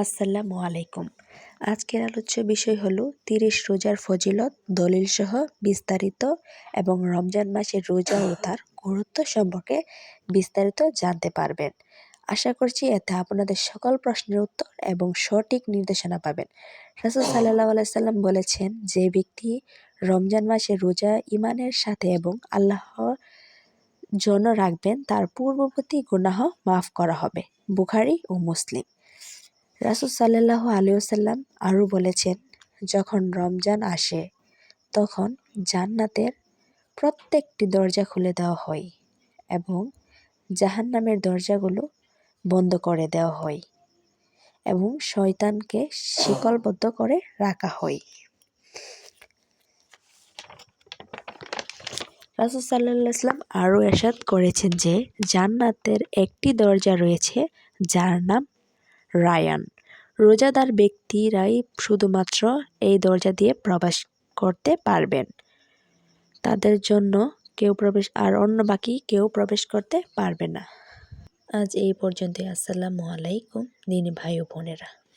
আসসালামু আলাইকুম। আজকের আলোচ্য বিষয় হলো তিরিশ রোজার ফজিলত, দলিল সহ বিস্তারিত এবং রমজান মাসের রোজা ও তার গুরুত্ব সম্পর্কে বিস্তারিত জানতে পারবেন। আশা করছি এতে আপনাদের সকল প্রশ্নের উত্তর এবং সঠিক নির্দেশনা পাবেন। রাসুল সাল্লাহ আলাইসাল্লাম বলেছেন, যে ব্যক্তি রমজান মাসে রোজা ইমানের সাথে এবং আল্লাহর জন্য রাখবেন, তার পূর্ববর্তী গুনাহ মাফ করা হবে। বুখারি ও মুসলিম। রাসুল সাল্লাহ আলিয়াল্লাম আরও বলেছেন, যখন রমজান আসে, তখন জান্নাতের প্রত্যেকটি দরজা খুলে দেওয়া হয় এবং জাহান্নামের দরজাগুলো বন্ধ করে দেওয়া হয় এবং শয়তানকে শিকলবদ্ধ করে রাখা হয়। রাসুল সাল্লাম আরও এরশাদ করেছেন যে, জান্নাতের একটি দরজা রয়েছে যার নাম রায়ান। রোজাদার ব্যক্তিরাই শুধুমাত্র এই দরজা দিয়ে প্রবেশ করতে পারবেন। তাদের জন্য কেউ প্রবেশ, আর অন্য বাকি কেউ প্রবেশ করতে পারবে না। আজ এই পর্যন্তই। আসসালামু আলাইকুম, দিনী ভাই ও বোনেরা।